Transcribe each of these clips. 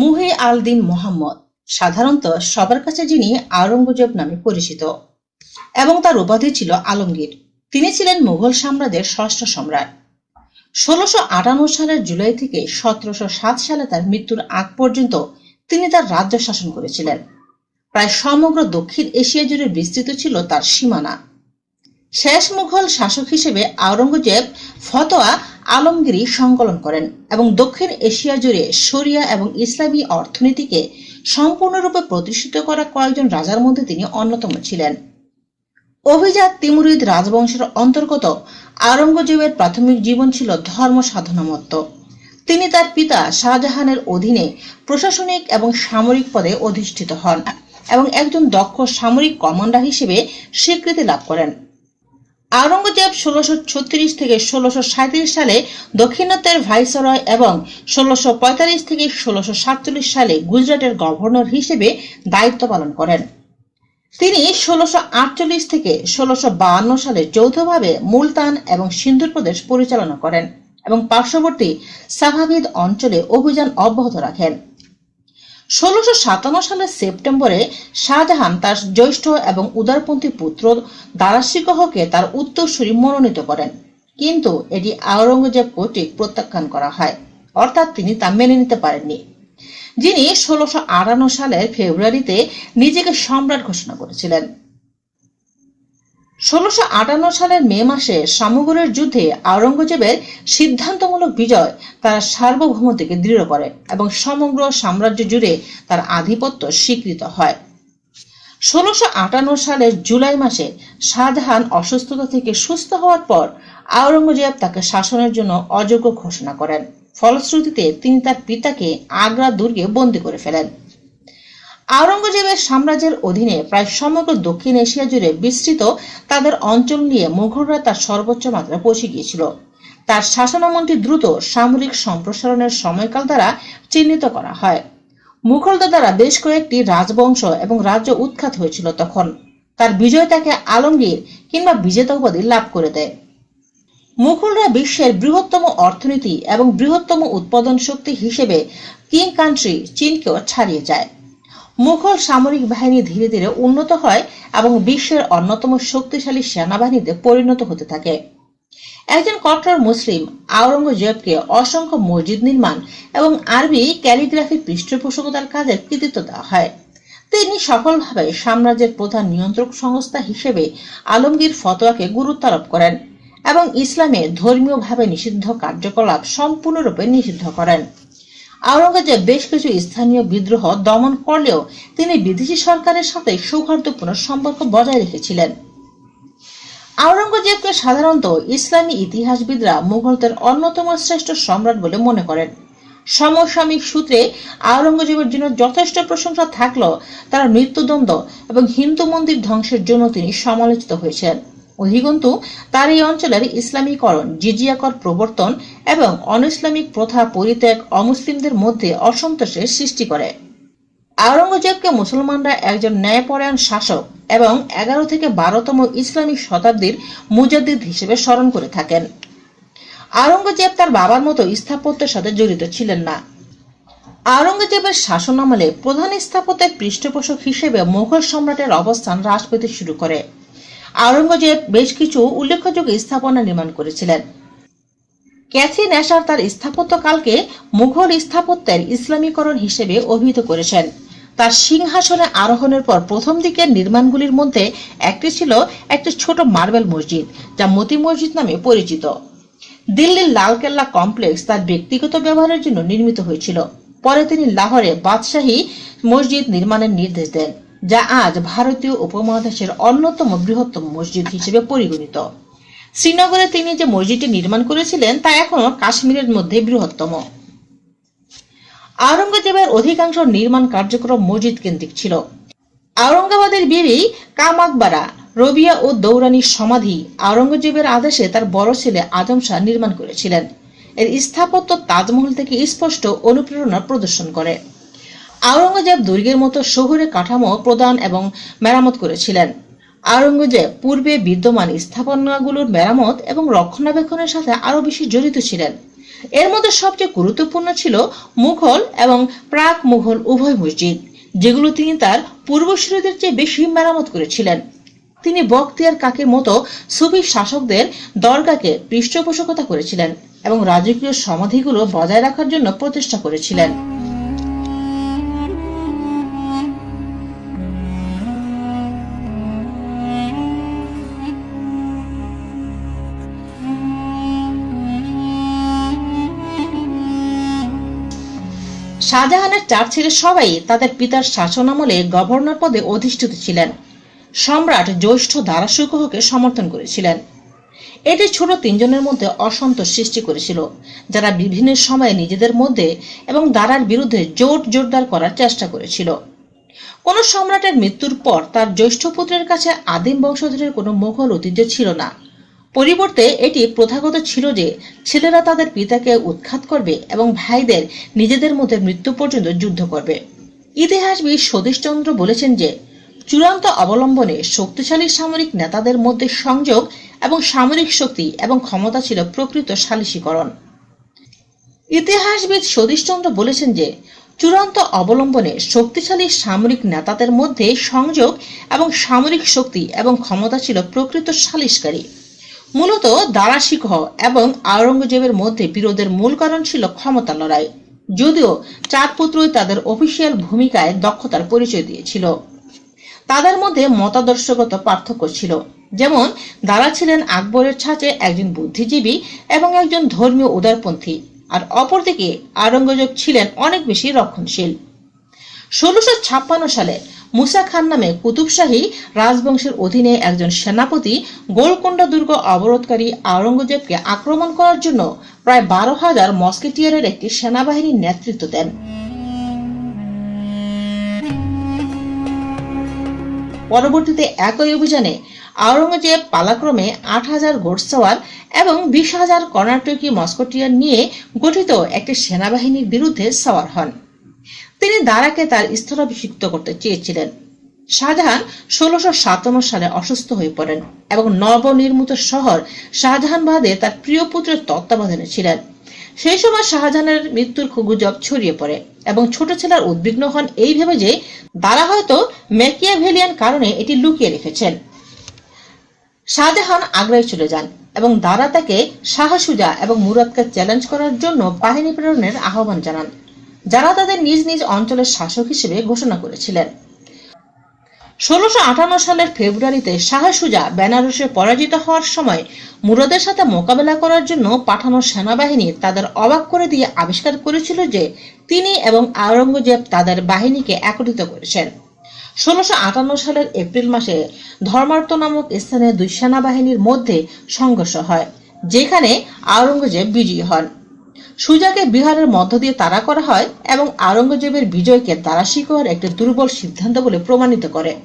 মুহি আল দিন মোহাম্মদ, সাধারণত সবার কাছে যিনি আওরঙ্গজেব নামে পরিচিত এবং তার উপাধি ছিল আলমগীর। তিনি ছিলেন মুঘল সাম্রাজ্যের ষষ্ঠ সম্রাট। ষোলোশো আটান্ন সালের জুলাই থেকে সতেরোশো সাত সালে তার মৃত্যুর আগ পর্যন্ত তিনি তার রাজ্য শাসন করেছিলেন। প্রায় সমগ্র দক্ষিণ এশিয়া জুড়ে বিস্তৃত ছিল তার সীমানা। শেষ মুঘল শাসক হিসেবে আওরঙ্গজেব ফতোয়া আলমগিরি সংকলন করেন এবং দক্ষিণ এশিয়া জুড়ে শরিয়া এবং ইসলামী অর্থনীতিকে সম্পূর্ণরূপে প্রতিষ্ঠিত করা কয়েকজন রাজার মধ্যে তিনি অন্যতম ছিলেন। অভিজাত তিমুরিদ রাজবংশের অন্তর্গত আওরঙ্গজেবের প্রাথমিক জীবন ছিল ধর্ম সাধনামত্ত। তিনি তার পিতা শাহজাহানের অধীনে প্রশাসনিক এবং সামরিক পদে অধিষ্ঠিত হন এবং একজন দক্ষ সামরিক কমান্ডার হিসেবে স্বীকৃতি লাভ করেন। আওরঙ্গজেব ষোলোশো ছত্রিশ থেকে ষোলোশো সাঁত্রিশ সালে দক্ষিণাত্যের ভাইসরয় এবং ষোলোশো পঁয়তাল্লিশ থেকে ষোলোশো সাতচল্লিশ সালে গুজরাটের গভর্নর হিসেবে দায়িত্ব পালন করেন। তিনি ষোলোশো আটচল্লিশ থেকে ষোলোশো বাহান্ন সালে যৌথভাবে মুলতান এবং সিন্ধুর প্রদেশ পরিচালনা করেন এবং পার্শ্ববর্তী সাভাবিদ অঞ্চলে অভিযান অব্যাহত রাখেন। ষোলোশো সাতান্ন সালের সেপ্টেম্বরে শাহজাহান তার জ্যৈষ্ঠ এবং উদারপন্থী পুত্র দারাশিকহকে তার উত্তরসূরি মনোনীত করেন। কিন্তু এটি আওরঙ্গজেব কর্তৃক প্রত্যাখ্যান করা হয়, অর্থাৎ তিনি তা মেনে নিতে পারেননি। যিনি ষোলোশো আটান্ন সালের ফেব্রুয়ারিতে নিজেকে সম্রাট ঘোষণা করেছিলেন। ষোলোশো আটান্ন সালের মে মাসে সামগরের যুদ্ধে আওরঙ্গজেবের সিদ্ধান্তমূলক বিজয় তার সার্বভৌমত্বকে দৃঢ় করে এবং সমগ্র সাম্রাজ্য জুড়ে তার আধিপত্য স্বীকৃত হয়। ষোলোশো আটান্ন সালের জুলাই মাসে শাহজাহান অসুস্থতা থেকে সুস্থ হওয়ার পর আওরঙ্গজেব তাকে শাসনের জন্য অযোগ্য ঘোষণা করেন। ফলশ্রুতিতে তিনি তার পিতাকে আগ্রা দুর্গে বন্দী করে ফেলেন। আওরঙ্গজেবের সাম্রাজ্যের অধীনে প্রায় সমগ্র দক্ষিণ এশিয়া জুড়ে বিস্তৃত তাদের অঞ্চল নিয়ে মুঘলরা তার সর্বোচ্চ মাত্রা পৌঁছে গিয়েছিল। তার শাসনামলটি দ্রুত সামরিক সম্প্রসারণের সময়কাল দ্বারা চিহ্নিত করা হয়। মুঘলদের দ্বারা বেশ কয়েকটি রাজবংশ এবং রাজ্য উৎখাত হয়েছিল তখন। তার বিজয় তাকে আলমগীর কিংবা বিজেতা উপাধি লাভ করে দেয়। মুঘলরা বিশ্বের বৃহত্তম অর্থনীতি এবং বৃহত্তম উৎপাদন শক্তি হিসেবে কিং কান্ট্রি চীনকেও ছাড়িয়ে যায়। মুঘল সামরিক বাহিনী ধীরে ধীরে উন্নত হয় এবং বিশ্বের অন্যতম শক্তিশালী সেনাবাহিনীতে পরিণত হতে থাকে। একজন কট্টর মুসলিম আওরঙ্গজেবকে অসংখ্য মসজিদ নির্মাণ এবং আরবি ক্যালিগ্রাফি পৃষ্ঠপোষকতার কাজের কৃতিত্ব দেওয়া হয়। তিনি সফলভাবে সাম্রাজ্যের প্রধান নিয়ন্ত্রক সংস্থা হিসেবে আলমগীর ফতোয়াকে গুরুত্ব আরোপ করেন এবং ইসলামে ধর্মীয়ভাবে নিষিদ্ধ কার্যকলাপ সম্পূর্ণরূপে নিষিদ্ধ করেন। আওরঙ্গজেব বেশ কিছু স্থানীয় বিদ্রোহ দমন করলেও তিনি বিদেশি সরকারের সাথে সৌহার্দ্যপূর্ণ সম্পর্ক বজায় রেখেছিলেন। আওরঙ্গজেবকে সাধারণত ইসলামী ইতিহাসবিদরা মুঘলদের অন্যতম শ্রেষ্ঠ সম্রাট বলে মনে করেন। সমসাময়িক সূত্রে আওরঙ্গজেবের জন্য যথেষ্ট প্রশংসা থাকলেও তার মৃত্যুদণ্ড এবং হিন্দু মন্দির ধ্বংসের জন্য তিনি সমালোচিত হয়েছেন। অধিকন্তু তার এই অঞ্চলের ইসলামীকরণ, জিজিয়াকর প্রবর্তন এবং অনইসলামিক প্রথা পরিত্যাগ অমুসলিমদের মধ্যে অসন্তোষের সৃষ্টি করে। আওরঙ্গজেবকে মুসলমানরা একজন ন্যায়পরায়ণ শাসক এবং এগারো থেকে বারোতম ইসলামিক শতাব্দীর মুজাদ্দিদ হিসেবে স্মরণ করে থাকেন। আওরঙ্গজেব তার বাবার মতো স্থাপত্যের সাথে জড়িত ছিলেন না। আওরঙ্গজেবের শাসনামলে প্রধান স্থাপত্যের পৃষ্ঠপোষক হিসেবে মুঘল সম্রাটের অবস্থান হ্রাস পেতে শুরু করে। আওরঙ্গজেব বেশ কিছু উল্লেখযোগ্য স্থাপনা নির্মাণ করেছিলেন। ক্যাথি ন্যাসার তার স্থাপত্যকালকে মুঘল স্থাপত্যের ইসলামীকরণ হিসেবে অভিহিত করেছেন। তার সিংহাসনে আরোহণের পর প্রথম দিকের নির্মাণগুলির মধ্যে একটি ছিল একটি ছোট মার্বেল মসজিদ, যা মতি মসজিদ নামে পরিচিত। দিল্লির লালকেল্লা কমপ্লেক্স তার ব্যক্তিগত ব্যবহারের জন্য নির্মিত হয়েছিল। পরে তিনি লাহোরে বাদশাহী মসজিদ নির্মাণের নির্দেশ দেন। যা আজ ভারতীয় উপমহাদেশের অন্যতম বৃহত্তম মসজিদ হিসেবে পরিগণিত। শ্রীনগরে তিনি যে মসজিদটি নির্মাণ করেছিলেন, তা এখনও কাশ্মীরের মধ্যে বৃহত্তম। আওরঙ্গজেবের অধিকাংশ নির্মাণ কার্যক্রম মসজিদ কেন্দ্রিক ছিল। আওরঙ্গাবাদের বিবি কামাকবারা রবিয়া ও দৌরানির সমাধি আওরঙ্গজেবের আদেশে তার বড় ছেলে আজম শাহ নির্মাণ করেছিলেন। এর স্থাপত্য তাজমহল থেকে স্পষ্ট অনুপ্রেরণা প্রদর্শন করে। আওরঙ্গজেব দুর্গের মতো শহুরে কাঠামো প্রদান এবং মেরামত করেছিলেন। আওরঙ্গজেব পূর্বে বিদ্যমান স্থাপনাগুলোর মেরামত এবং রক্ষণাবেক্ষণের সাথে আরও বেশি জড়িত ছিলেন। এর মধ্যে সবচেয়ে গুরুত্বপূর্ণ ছিল মুঘল এবং প্রাক মুঘল উভয় মসজিদ, যেগুলো তিনি তার পূর্বসূরীদের চেয়ে বেশি মেরামত করেছিলেন। তিনি বখতিয়ার কাকের মতো সুফি শাসকদের দরগাকে পৃষ্ঠপোষকতা করেছিলেন এবং রাজকীয় সমাধিগুলো বজায় রাখার জন্য প্রচেষ্টা করেছিলেন। শাহজাহানের চার ছেলে সবাই তাদের পিতার শাসনামলে গভর্নর পদে অধিষ্ঠিত ছিলেন। সম্রাট জ্যৈষ্ঠ দারাসুকহকে সমর্থন করেছিলেন। এটি ছোট তিনজনের মধ্যে অসন্তোষ সৃষ্টি করেছিল, যারা বিভিন্ন সময়ে নিজেদের মধ্যে এবং দারার বিরুদ্ধে জোট জোরদার করার চেষ্টা করেছিল। কোন সম্রাটের মৃত্যুর পর তার জ্যৈষ্ঠ পুত্রের কাছে আদিম বংশধরের কোনো মোঘল ঐতিহ্য ছিল না। পরিবর্তে এটি প্রথাগত ছিল যে ছেলেরা তাদের পিতাকে উৎখাত করবে এবং ভাইদের নিজেদের মধ্যে মৃত্যু পর্যন্ত যুদ্ধ করবে। ইতিহাসবিদ সতীশচন্দ্র বলেছেন যে, চূড়ান্ত অবলম্বনে শক্তিশালী সামরিক নেতাদের মধ্যে সংযোগ এবং সামরিক শক্তি এবং ক্ষমতা ছিল প্রকৃত সালিশীকরণ ইতিহাসবিদ সতীশচন্দ্র বলেছেন যে, চূড়ান্ত অবলম্বনে শক্তিশালী সামরিক নেতাদের মধ্যে সংযোগ এবং সামরিক শক্তি এবং ক্ষমতা ছিল প্রকৃত সালিশকারী মূলত দারা সিংহ এবং আওরঙ্গজেবের মধ্যে বিরোধের মূল কারণ ছিল ক্ষমতা লড়াই। যদিও চার পুত্রই তাদের অফিসিয়াল ভূমিকায় দক্ষতার পরিচয় দিয়েছিল। তাদের মধ্যে মতাদর্শগত পার্থক্য ছিল। যেমন দারা ছিলেন আকবরের ছাঁচে একজন বুদ্ধিজীবী এবং একজন ধর্মীয় উদারপন্থী, আর অপরদিকে আওরঙ্গজেব ছিলেন অনেক বেশি রক্ষণশীল। ষোলোশো সালে মুসা খান নামে কুতুবশাহী রাজবংশের অধীনে একজন সেনাপতি গোলকোন্ডা দুর্গ অবরোধকারী আওরঙ্গজেবকে আক্রমণ করার জন্য প্রায় বারো হাজার মস্কেটিয়ারের একটি সেনাবাহিনীর নেতৃত্ব দেন। পরবর্তীতে একই অভিযানে আওরঙ্গজেব পালাক্রমে আট হাজার ঘোড়সওয়ার এবং বিশ হাজার কর্ণাটকী মস্কোটিয়ার নিয়ে গঠিত একটি সেনাবাহিনীর বিরুদ্ধে সওয়ার হন। তিনি দারাকে তার স্থলাভিষিক্ত করতে চেয়েছিলেন। শাহজাহান ষোলোশো সাতান্ন সালে অসুস্থ হয়ে পড়েন এবং নবনির্মিত শহর শাহজাহানবাদে তার প্রিয় পুত্রের তত্ত্বাবধানে ছিলেন। সেই সময় শাহজাহানের মৃত্যুর গুজব ছড়িয়ে পড়ে এবং ছোট ছেলের উদ্বিগ্ন হন এই ভেবে যে দারা হয়তো ম্যাকিয়াভেলিয়ান কারণে এটি লুকিয়ে রেখেছেন। শাহজাহান আগ্রায় চলে যান এবং দারা তাকে শাহ সুজা এবং মুরাদকে চ্যালেঞ্জ করার জন্য বাহিনী প্রেরণের আহ্বান জানান। যারা তাদের নিজ নিজ অঞ্চলের শাসক হিসেবে ঘোষণা করেছিলেন। ষোলোশো আটান্ন সালের ফেব্রুয়ারিতে শাহ সুজা বেনারসে পরাজিত হওয়ার সময় মুরাদের সাথে মোকাবেলা করার জন্য পাঠানো সেনাবাহিনী তাদের অবাক করে দিয়ে আবিষ্কার করেছিল যে তিনি এবং আওরঙ্গজেব তাদের বাহিনীকে একত্রিত করেছেন। ষোলোশো আটান্ন সালের এপ্রিল মাসে ধর্মার্থ নামক স্থানে দুই সেনাবাহিনীর মধ্যে সংঘর্ষ হয়, যেখানে আওরঙ্গজেব বিজয়ী হন। সুজাকে বিহারের মধ্য দিয়ে তাড়া করা হয় এবং আওরঙ্গজেবের বিজয়কে দারাশিকর একটি দুর্বল সিদ্ধান্ত বলে প্রমাণিত করে,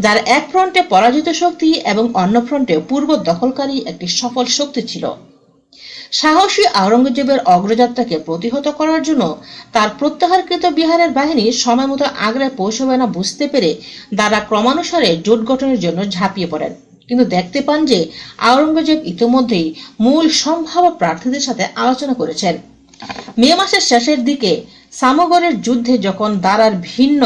যার এক ফ্রন্টে পরাজিত শক্তি এবং অন্য ফ্রন্টে পূর্ব দখলকারী একটি সফল শক্তি ছিল। সাহসী আওরঙ্গজেবের অগ্রযাত্রাকে প্রতিহত করার জন্য তার প্রত্যাহারকৃত বিহারের বাহিনী সময় মতো আগ্রায় পৌঁছবে না বুঝতে পেরে দ্বারা ক্রমানুসারে জোট গঠনের জন্য ঝাঁপিয়ে পড়েন। কিন্তু দেখতে পান যে আওরঙ্গজেব ইতিমধ্যেই মূল সম্ভাব্য প্রার্থীদের সাথে আলোচনা করেছেন। মে মাসের শেষের দিকে সামগরের যুদ্ধে যখন দারার ভিন্ন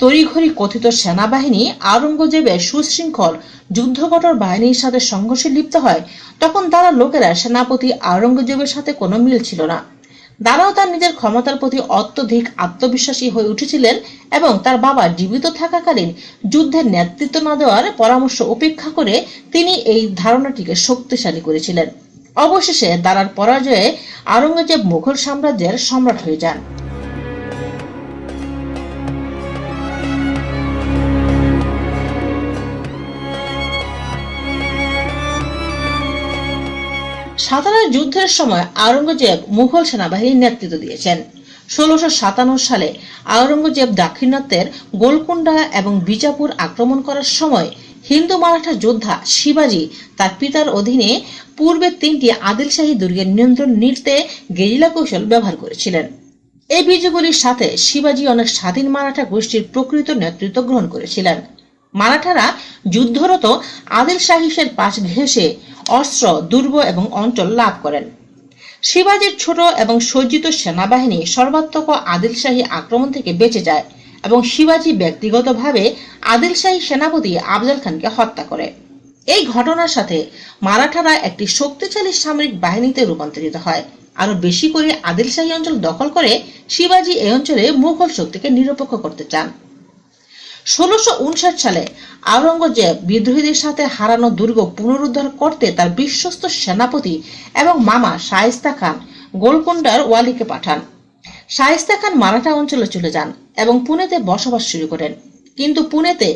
তড়িঘড়ি কথিত সেনাবাহিনী আওরঙ্গজেবের সুশৃঙ্খল যুদ্ধকটর বাহিনীর সাথে সংঘর্ষে লিপ্ত হয়, তখন তারা লোকেরা সেনাপতি আওরঙ্গজেবের সাথে কোনো মিল ছিল না। দারাও তার নিজের ক্ষমতার প্রতি অত্যধিক আত্মবিশ্বাসী হয়ে উঠেছিলেন এবং তার বাবা জীবিত থাকাকালীন যুদ্ধের নেতৃত্ব না দেওয়ার পরামর্শ উপেক্ষা করে তিনি এই ধারণাটিকে শক্তিশালী করেছিলেন। অবশেষে দারার পরাজয়ে আওরঙ্গজেব মুঘল সাম্রাজ্যের সম্রাট হয়ে যান। সাতারা যুদ্ধের সময় আওরঙ্গজেব মুঘল সেনাবাহিনীর নেতৃত্ব দিয়েছেন। ষোলোশো সাতান্ন সালে আওরঙ্গজেব দাক্ষিণাত্যের গোলকুন্ডা এবং বিজাপুর আক্রমণ করার সময় হিন্দু মারাঠা যোদ্ধা শিবাজি তার পিতার অধীনে পূর্বের তিনটি আদিলশাহী দুর্গের নিয়ন্ত্রণ নিতে গেরিলা কৌশল ব্যবহার করেছিলেন। এই বিজয়গুলির সাথে শিবাজি অনেক স্বাধীন মারাঠা গোষ্ঠীর প্রকৃত নেতৃত্ব গ্রহণ করেছিলেন। মারাঠারা যুদ্ধরত আদিল শাহিসের পাশ ঘেঁষে অস্ত্র, দুর্গ এবং অঞ্চল লাভ করেন। শিবাজির ছোট এবং সজ্জিত সেনাবাহিনী সর্বাত্মক আদিল শাহী আক্রমণ থেকে বেঁচে যায় এবং শিবাজি ব্যক্তিগতভাবে আদিল শাহী সেনাপতি আফজাল খানকে হত্যা করে। এই ঘটনার সাথে মারাঠারা একটি শক্তিশালী সামরিক বাহিনীতে রূপান্তরিত হয়। আরও বেশি করে আদিল শাহী অঞ্চল দখল করে শিবাজি এই অঞ্চলে মুঘল শক্তিকে নিরপেক্ষ করতে চান। ষোলোশো সালে আওরঙ্গজেব বিদ্রোহীদের সাথে হারানো দুর্গ পুনরুদ্ধার করতে তার বিশ্বস্ত সেনাপতি এবং মামা শায়েস্তা খান গোলকুন্ডার ওয়ালিকে পাঠান। শায়েস্তা খান মারাঠা অঞ্চলে চলে যান এবং পুনেতে বসবাস শুরু করেন। কিন্তু পুনেতে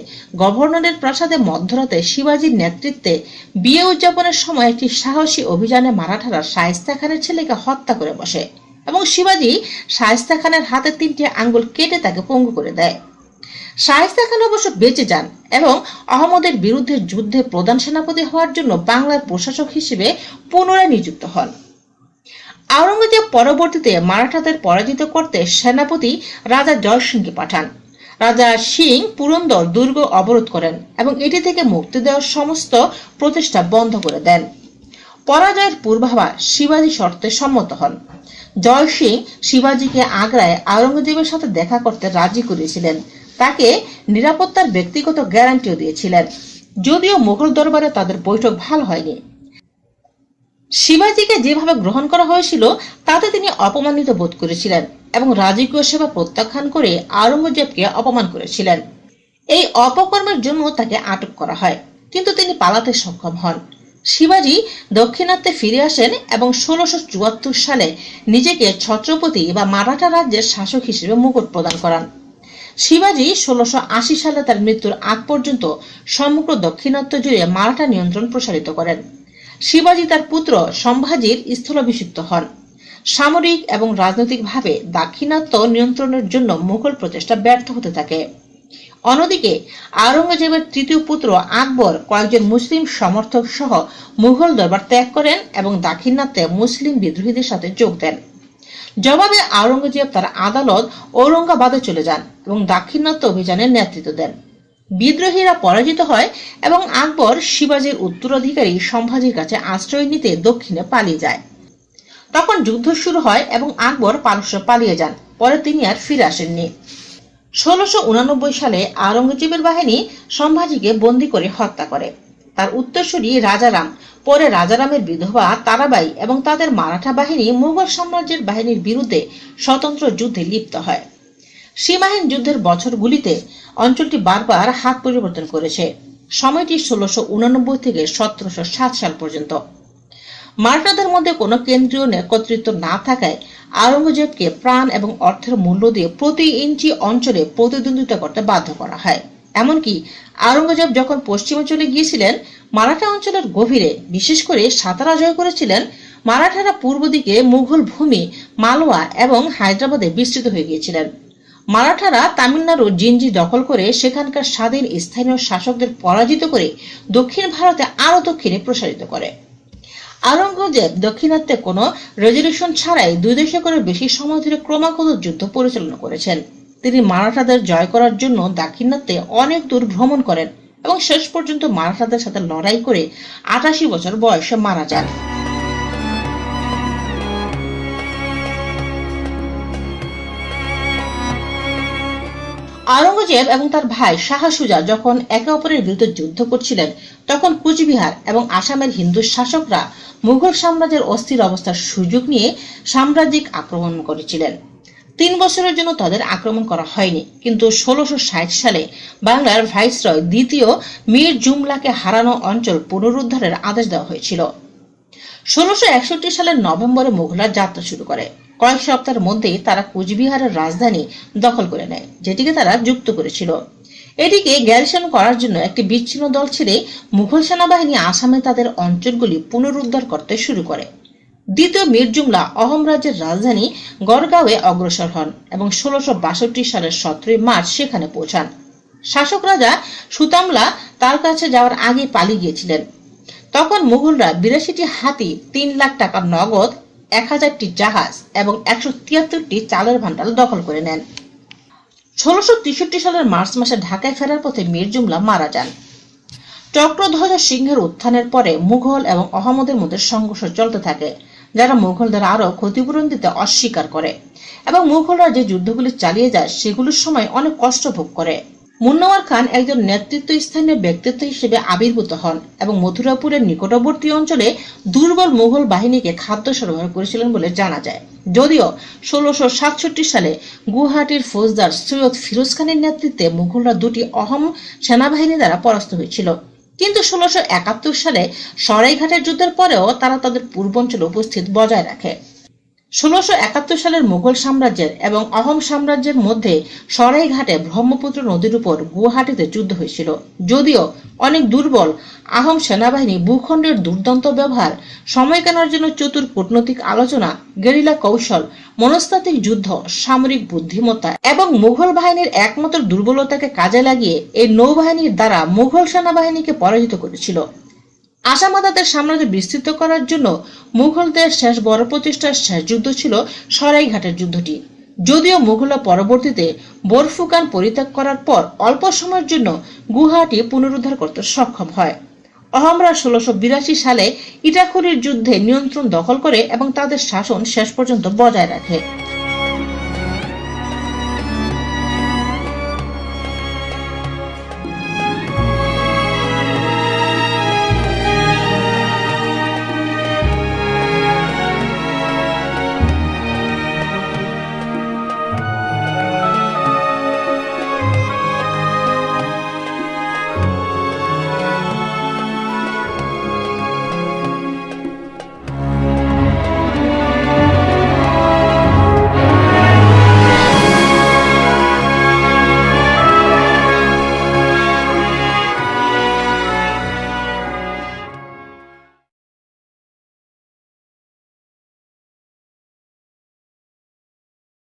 গভর্নরের প্রাসাদে মধ্যরাতে শিবাজির নেতৃত্বে বিয়ে উদযাপনের সময় একটি সাহসী অভিযানে মারাঠারা শায়েস্তা খানের ছেলেকে হত্যা করে বসে এবং শিবাজি শায়েস্তা খানের হাতে তিনটি আঙ্গুল কেটে তাকে পঙ্গু করে দেয়। শায়েস্তা খান অবশ্য বেঁচে যান এবং আহমদের বিরুদ্ধে যুদ্ধে প্রধান সেনাপতি হওয়ার জন্য বাংলার প্রশাসক হিসেবে পুনরায় নিযুক্ত হন। আওরঙ্গজেব পরবর্তীতে মারাঠাদের পরাজিত করতে সেনাপতি রাজা জয় সিংকে পাঠান। রাজা সিং পুরন্দর দুর্গ অবরোধ করেন এবং এটি থেকে মুক্তি দেওয়ার সমস্ত প্রচেষ্টা বন্ধ করে দেন। পরাজয়ের পূর্বাভাস শিবাজি শর্তে সম্মত হন। জয় সিং শিবাজিকে আগ্রায় আওরঙ্গজেবের সাথে দেখা করতে রাজি করিয়েছিলেন তাকে নিরাপত্তার ব্যক্তিগত গ্যারান্টিও দিয়েছিলেন। যদিও মুঘল দরবারে তাদের বৈঠক ভালো হয়নি। শিবাজিকে যেভাবে গ্রহণ করা হয়েছিল, তাতে তিনি অপমানিত বোধ করেছিলেন এবং রাজকীয় সেবা প্রত্যাখ্যান করে আওরঙ্গজেবকে অপমান করেছিলেন। এই অপকর্মের জন্য তাকে আটক করা হয়, কিন্তু তিনি পালাতে সক্ষম হন। শিবাজি দক্ষিণাত্যে ফিরে আসেন এবং ষোলোশো চুয়াত্তর সালে নিজেকে ছত্রপতি বা মারাঠা রাজ্যের শাসক হিসেবে মুকুট প্রদান করান। শিবাজি ষোলোশো আশি সালে তার মৃত্যুর আগ পর্যন্ত সমগ্র দক্ষিণাত্য জুড়ে মারাঠা নিয়ন্ত্রণ প্রসারিত করেন। শিবাজি তার পুত্র সম্ভাজির স্থলাভিষিক্ত হন। সামরিক এবং রাজনৈতিকভাবে দাক্ষিণাত্য নিয়ন্ত্রণের জন্য মুঘল প্রচেষ্টা ব্যর্থ হতে থাকে। অন্যদিকে, আওরঙ্গজেবের তৃতীয় পুত্র আকবর কয়েকজন মুসলিম সমর্থক সহ মুঘল দরবার ত্যাগ করেন এবং দাক্ষিণাত্যে মুসলিম বিদ্রোহীদের সাথে যোগ দেন। জবাবে আওরঙ্গজেব তার আদালত ঔরঙ্গাবাদে চলে যান এবং দাক্ষিণাত্য অভিযানের নেতৃত্ব দেন। বিদ্রোহীরা পরাজিত হয় এবং আকবর শিবাজির উত্তরাধিকারী সম্ভাজির কাছে আশ্রয় নিতে দক্ষিণে পালিয়ে যায়। তখন যুদ্ধ শুরু হয় এবং আকবর পারস্য পালিয়ে যান। পরে তিনি আর ফিরে আসেননি। ষোলোশো সালে আওরঙ্গজেবের বাহিনী সম্ভাজিকে বন্দী করে হত্যা করে। তার উত্তরসূরি রাজারাম। পরে রাজারামের বিধবা তারাবাই এবং তাদের মারাঠা বাহিনী মুঘল সাম্রাজ্যের বাহিনীর বিরুদ্ধে স্বতন্ত্র যুদ্ধে লিপ্ত হয়। সীমাহীন যুদ্ধের বছরগুলিতে অঞ্চলটি বারবার হাত পরিবর্তন করেছে। সময়টি ষোলোশো উনানব্বই থেকে সতেরোশো সাত সাল পর্যন্ত। মারাঠাদের মধ্যে কোনো কেন্দ্রীয় নেতৃত্ব না থাকায় আওরঙ্গজেবকে প্রাণ এবং অর্থের মূল্য দিয়ে প্রতি ইঞ্চি অঞ্চলে প্রতিদ্বন্দ্বিতা করতে বাধ্য করা হয়। এমনকি আওরঙ্গজেব যখন পশ্চিমাঞ্চলে গিয়েছিলেন, মারাঠা অঞ্চলের গভীরে, বিশেষ করে সাতারা জয় করেছিলেন, মারাঠারা পূর্ব দিকে মুঘল ভূমি, মালওয়া এবং হায়দ্রাবাদে বিস্তৃত হয়ে গিয়েছিলেন। মারাঠারা তামিলনাড়ু জিঞ্জি দখল করে সেখানকার স্বাধীন স্থানীয় শাসকদের পরাজিত করে দক্ষিণ ভারতে আরও দক্ষিণে প্রসারিত করে। আওরঙ্গজেব দক্ষিণাত্যে কোনো রেজলিউশন ছাড়াই দুই দশকের বেশি সময় ধরে ক্রমাগত যুদ্ধ পরিচালনা করেছেন। তিনি মারাঠাদের জয় করার জন্য দাক্ষিণাত্যে অনেক দূর ভ্রমণ করেন এবং শেষ পর্যন্ত মারাঠাদের সাথে লড়াই করে আটাশি বছর বয়সে মারা যান। আওরঙ্গজেব এবং তার ভাই শাহ সুজা যখন একে অপরের বিরুদ্ধে যুদ্ধ করছিলেন, তখন কুচবিহার এবং আসামের হিন্দু শাসকরা মুঘল সাম্রাজ্যের অস্থির অবস্থার সুযোগ নিয়ে সাম্রাজ্যিক আক্রমণ করেছিলেন। তিন বছরের জন্য তাদের আক্রমণ করা হয়নি। কিন্তু ষোলোশো সালে বাংলার ভাইসরয় দ্বিতীয় মীর জুমলাকে হারানো অঞ্চল পুনরুদ্ধারের আদেশ দেওয়া হয়েছিল। ষোলোশো একষট্টি সালের নভেম্বরে মুঘলরা যাত্রা শুরু করে। কয়েক সপ্তাহের মধ্যেই তারা কুচবিহারের রাজধানী দখল করে নেয়, যেটিকে তারা যুক্ত করেছিল। এটিকে গ্যারিসন করার জন্য একটি বিচ্ছিন্ন দল ছেড়ে মুঘল সেনাবাহিনী আসামে তাদের অঞ্চলগুলি পুনরুদ্ধার করতে শুরু করে। দ্বিতীয় মির্জুমলা অহম রাজ্যের রাজধানী গড়গাঁওয়ে অগ্রসর হন এবং ষোলোশো বাষট্টি সালের সতেরোই মার্চ সেখানে পৌঁছান। শাসক রাজা সুতামলা তার কাছে যাওয়ার আগে পালিয়ে গিয়েছিলেন। তখন মুঘলরা বিরাশিটি হাতি, তিন লাখ টাকা নগদ, এক হাজারটি জাহাজ এবং একশো তিয়াত্তরটি চালের ভান্ডার দখল করে নেন। ষোলোশো তেষট্টি সালের মার্চ মাসে ঢাকায় ফেরার পথে মীর জুমলা মারা যান। চক্রধ্বজ সিংহের উত্থানের পরে মুঘল এবং অহমদের মধ্যে সংঘর্ষ চলতে থাকে। যারা মুঘলদের আরও ক্ষতিপূরণ দিতে অস্বীকার করে এবং মুঘলরা যে যুদ্ধগুলি চালিয়ে যায় সেগুলোর সময় অনেক কষ্ট ভোগ করে। মুন্নওয়ার খান একজন নেতৃত্ব স্থানীয় ব্যক্তিত্ব হিসেবে আবির্ভূত হন এবং মথুরাপুরের নিকটবর্তী অঞ্চলে দুর্বল মুঘল বাহিনীকে খাদ্য সরবরাহ করেছিলেন বলে জানা যায়। যদিও ষোলোশো সাতষট্টি সালে গুয়াহাটির ফৌজদার সৈয়দ ফিরোজ খানের নেতৃত্বে মুঘলরা দুটি অহম সেনাবাহিনী দ্বারা পরাস্ত হয়েছিল। কিন্তু ষোলোশো একাত্তর সালে সরাইঘাটের যুদ্ধের পরেও তারা তাদের পূর্বাঞ্চলে উপস্থিত বজায় রাখে। ষোলোশো একাত্তর সালের মুঘল সাম্রাজ্যের এবং অহম সাম্রাজ্যের মধ্যে সরাইঘাটে ব্রহ্মপুত্র নদীর উপর গুয়াহাটিতে যুদ্ধ হয়েছিল। যদিও অনেক দুর্বল আহম সেনাবাহিনী ভূখণ্ডের দুর্দান্ত ব্যবহার, সময় কেনার জন্য চতুর কূটনৈতিক আলোচনা, গেরিলা কৌশল, মনস্তাত্ত্বিক যুদ্ধ, সামরিক বুদ্ধিমত্তা এবং মুঘল বাহিনীর একমাত্র দুর্বলতাকে কাজে লাগিয়ে এই নৌবাহিনীর দ্বারা মুঘল সেনাবাহিনীকে পরাজিত করেছিল। আসামাদাদের সাম্রাজ্য বিস্তৃত করার জন্য মুঘলদের শেষ বড় প্রচেষ্টার শেষ যুদ্ধ ছিল সরাইঘাটের যুদ্ধটি। যদিও মুঘলরা পরবর্তীতে বরফুকান পরিত্যাগ করার পর অল্প সময়ের জন্য গুহাটি পুনরুদ্ধার করতে সক্ষম হয়। অহমরা ষোলোশো বিরাশি সালে ইটাখুরির যুদ্ধে নিয়ন্ত্রণ দখল করে এবং তাদের শাসন শেষ পর্যন্ত বজায় রাখে।